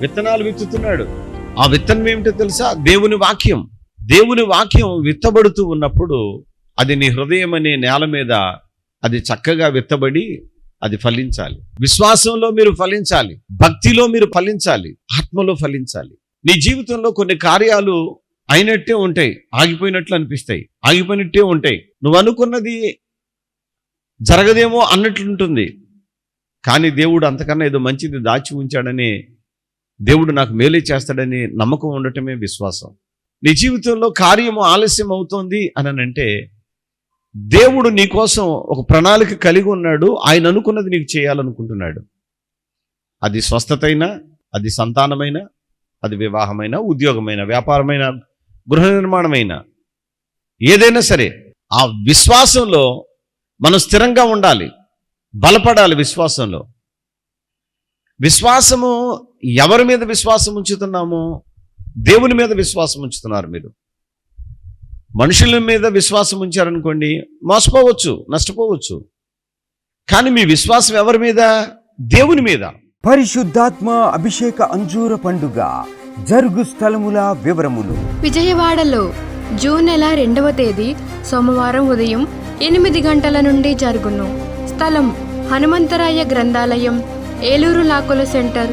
విత్తనాలు విత్తుతున్నాడు. ఆ విత్తనం ఏమిటో తెలుసా? దేవుని వాక్యం. దేవుని వాక్యం విత్తబడుతూ ఉన్నప్పుడు అది నీ హృదయం అనే నేల మీద అది చక్కగా విత్తబడి అది ఫలించాలి. విశ్వాసంలో మీరు ఫలించాలి. భక్తిలో మీరు ఫలించాలి. ఆత్మలో ఫలించాలి. నీ జీవితంలో కొన్ని కార్యాలు అయినట్టే ఉంటాయి. ఆగిపోయినట్లు అనిపిస్తాయి. ఆగిపోయినట్టే ఉంటాయి. నువ్వు అనుకున్నది జరగదేమో అన్నట్లుంటుంది. కానీ దేవుడు అంతకన్నా ఏదో మంచిది దాచి ఉంచాడని దేవుడు నాకు మేలే చేస్తాడని నమ్మకం ఉండటమే విశ్వాసం. నీ జీవితంలో కార్యము ఆలస్యం అవుతోంది అని అంటే దేవుడు నీ కోసం ఒక ప్రణాళిక కలిగి ఉన్నాడు ఆయన అనుకున్నది నీకు చేయాలనుకుంటున్నాడు. అది స్వస్థతైనా అది సంతానమైన అది వివాహమైన ఉద్యోగమైన వ్యాపారమైన గృహ నిర్మాణమైన ఏదైనా సరే ఆ విశ్వాసంలో మనం స్థిరంగా ఉండాలి బలపడాలి విశ్వాసంలో. విశ్వాసము ఎవరి మీద విశ్వాసం ఉంచుతున్నాము దేవుని మీద విశ్వాసం ఉంచుతున్నారు మీరు. మనుషుల మీద విశ్వాసం ఉంచారనుకోండి మోసపోవచ్చు నష్టపోవచ్చు. కానీ మీ విశ్వాసం ఎవరి మీద? దేవుని మీద. పరిశుద్ధాత్మ అభిషేక అంజూర పండుగ జరుగు స్థలముల వివరములు. విజయవాడలో జూన్ నెల రెండవ తేదీ సోమవారం ఉదయం ఎనిమిది గంటల నుండి జరుగును. స్థలం హనుమంతరాయ గ్రంథాలయం ఏలూరు లాకుల సెంటర్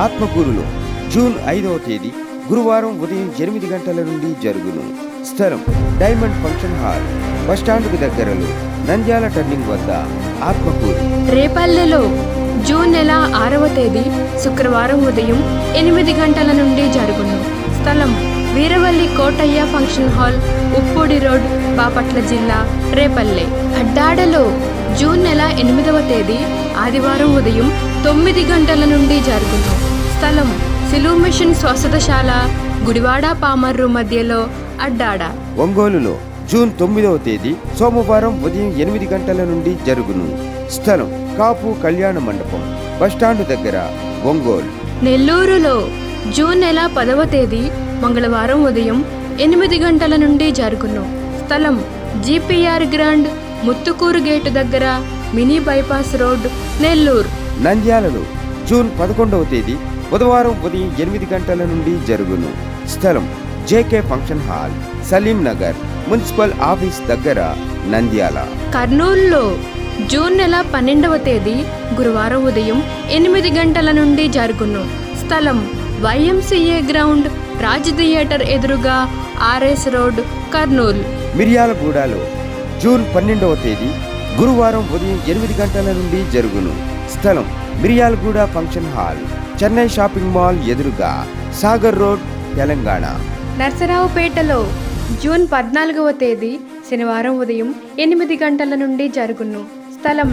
ఆత్మకూరులో జూన్ ఐదవ తేదీ గురువారం ఉదయం ఎనిమిది గంటల నుండి జరుగును. స్థలం డైమండ్ ఫంక్షన్ హాల్. బస్టాండ్కు దగ్గరలో నంద్యాల టర్నింగ్ వద్ద ఆత్మకూరు. రేపల్లెలో జూన్ నెల ఆరవ తేదీ శుక్రవారం ఉదయం ఎనిమిది గంటల నుండి జరుగును. స్థలం Veeravalli Kotaiah function hall Uppudi road Bapatla జిల్లా రేపల్లె. అడ్డాడలో జూన్ నెల ఎనిమిదవ తేదీ ఆదివారం ఉదయం తొమ్మిది గంటల నుండి జరుగును. స్థలం సిలువు మిషన్ స్వస్థతశాల గుడివాడ పామర్రు మధ్యలో అడ్డాడ. ఒంగోలులో జూన్ తొమ్మిదవ తేదీ సోమవారం ఉదయం ఎనిమిది గంటల నుండి జరుగును. స్థలం కాపు కళ్యాణ మండపం. బస్టాండ్ దగ్గర ఒంగోలు. నెల్లూరులో జూన్ నెల పదవ తేదీ మంగళవారం ఉదయం ఎనిమిది గంటల నుండి జరుగును. స్థలం జీపీఆర్ గ్రాండ్ ముత్తుకూరు గేటు దగ్గర మినీ బైపాస్ రోడ్ నెల్లూరు. నంద్యాలలో జూన్ పదకొండవ తేదీ బుధవారం ఉదయం ఎనిమిది గంటల నుండి జరుగును. స్థలం JK function hall Saleem Nagar municipal office దగ్గర నంద్యాల. కర్నూలులో జూన్ నెల పన్నెండవ తేదీ గురువారం ఉదయం ఎనిమిది గంటల నుండి జరుగును. స్థలం వైఎంసీఏ గ్రౌండ్ రాజ్ థియేటర్ ఎదురుగా ఆర్ఎస్ రోడ్ కర్నూలు. మిర్యాలగూడలో జూన్ పన్నెండవ తేదీ గురువారం ఉదయం ఎనిమిది గంటల నుండి జరుగును. స్థలం Miryalaguda function hall Chennai shopping mall ఎదురుగా సాగర్ రోడ్ తెలంగాణ. నర్సరావుపేటలో జూన్ పద్నాలుగవ తేదీ శనివారం ఉదయం ఎనిమిది గంటల నుండి జరుగును. స్థలం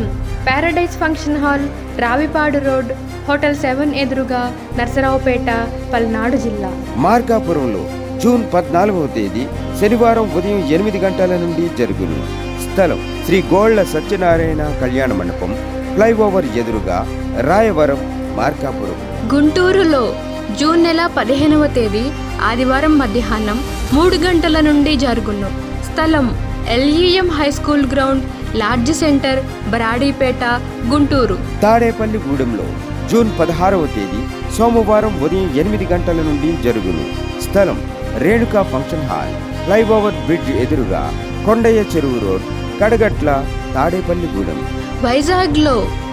paradise function hall Ravipadu road hotel seven ఎదురుగా నర్సరావుపేట పల్నాడు జిల్లా. మార్కాపురంలో జూన్ పద్నాలుగవ తేదీ శనివారం ఉదయం ఎనిమిది గంటల నుండి జరుగును. స్థలం శ్రీ గోళ్ళ సత్యనారాయణ కళ్యాణ మండపం ఫ్లైఓవర్ ఎదురుగా రాయవరం మార్కాపురం. గుంటూరులో జూన్ నెల పదిహేనవ తేదీ ఆదివారం మధ్యాహ్నం మూడు గంటల నుండి జరుగును. స్థలం LEM high school ground large centre Baradipeta Guntur. Tadepalli గూడెంలో June పదహారవ తేదీ సోమవారం ఉదయం ఎనిమిది గంటల నుండి జరుగును. స్థలం Renuka function hall flyover bridge ఎదురుగా కొండయ్య చెరువు రోడ్ కడగట్ల తాడేపల్లిగూడెం. వైజాగ్లో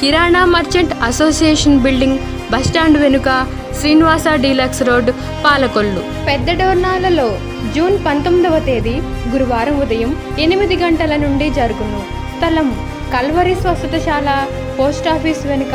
Kirana merchant association building bus stand వెనుక శ్రీనివాస డీలక్స్ రోడ్ పాలకొల్లు. పెద్ద డోర్నాలలో జూన్ పంతొమ్మిదవ తేదీ గురువారం ఉదయం ఎనిమిది గంటల నుండి జరుగును. స్థలం కల్వరి స్వస్థతశాల పోస్టాఫీస్ వెనుక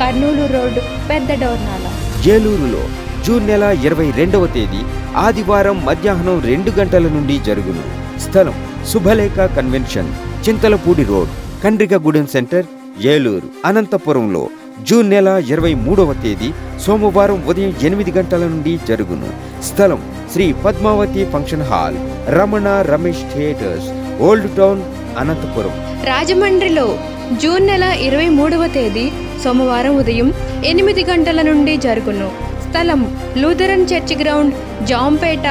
కర్నూలు రోడ్ పెద్ద డోర్నాల. ఏలూరులో జూన్ నెల ఇరవై రెండవ తేదీ ఆదివారం మధ్యాహ్నం రెండు గంటల నుండి జరుగును. స్థలం Subhalekha convention Chintalapudi road Kandrikagudem centre Eluru అనంతపురంలో జూన్ నెల ఇరవై మూడవ తేదీ సోమవారం ఉదయం ఎనిమిది గంటల నుండి జరుగును. స్థలం Sri Padmavathi function hall Ramana Ramesh theatres old town Anantapur. రాజమండ్రిలో జూన్ నెల ఇరవై మూడవ తేదీ సోమవారం ఉదయం ఎనిమిది గంటల నుండి జరుగును. స్థలం Lutheran church ground Jampeta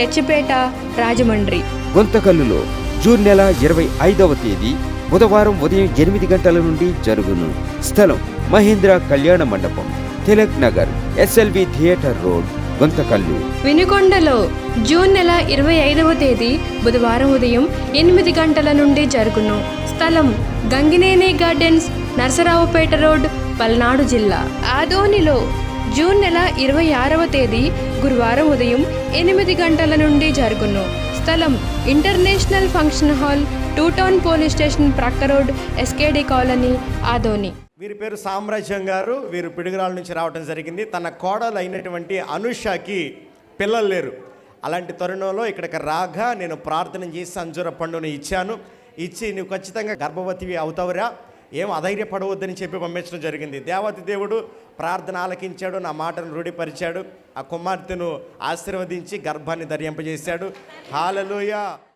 Churchipeta Rajahmundry. గుంతకల్లులో June నెల ఇరవై ఐదవ తేదీ బుధవారం ఉదయం ఎనిమిది గంటల నుండి జరుగును. స్థలం Mahendra Kalyana Mandapam Tilak Nagar SLV theatre road Guntakal. వినుకొండలో June నెల ఇరవై ఐదవ తేదీ బుధవారం ఉదయం ఎనిమిది గంటల నుండి జరుగును. స్థలం గంగినేని గార్డెన్స్ నరసరావుపేట రోడ్ పల్నాడు జిల్లా. ఆదోనిలో జూన్ నెల ఇరవై ఆరవ తేదీ గురువారం ఉదయం ఎనిమిది గంటల నుండి జరుగును. స్థలం international function hall two town police station ప్రక్క రోడ్ ఎస్కేడి కాలనీ ఆదోని. వీరి పేరు సామ్రాజ్యం గారు. వీరు పిడుగురాల నుంచి రావడం జరిగింది. తన కోడలు అయినటువంటి అనుషకి పిల్లలు లేరు. అలాంటి తరుణంలో ఇక్కడికి రాగా నేను ప్రార్థన చేసి అంజూర పండుని ఇచ్చాను. ఇచ్చి నువ్వు ఖచ్చితంగా గర్భవతివి అవుతావురా. ఏం అధైర్యపడవద్దని చెప్పి పంపించడం జరిగింది. దేవతి దేవుడు ప్రార్థన ఆలకించాడు నా మాటను రూఢిపరిచాడు. ఆ కుమార్తెను ఆశీర్వదించి గర్భాన్ని ధరింపజేశాడు. హాలలోయ!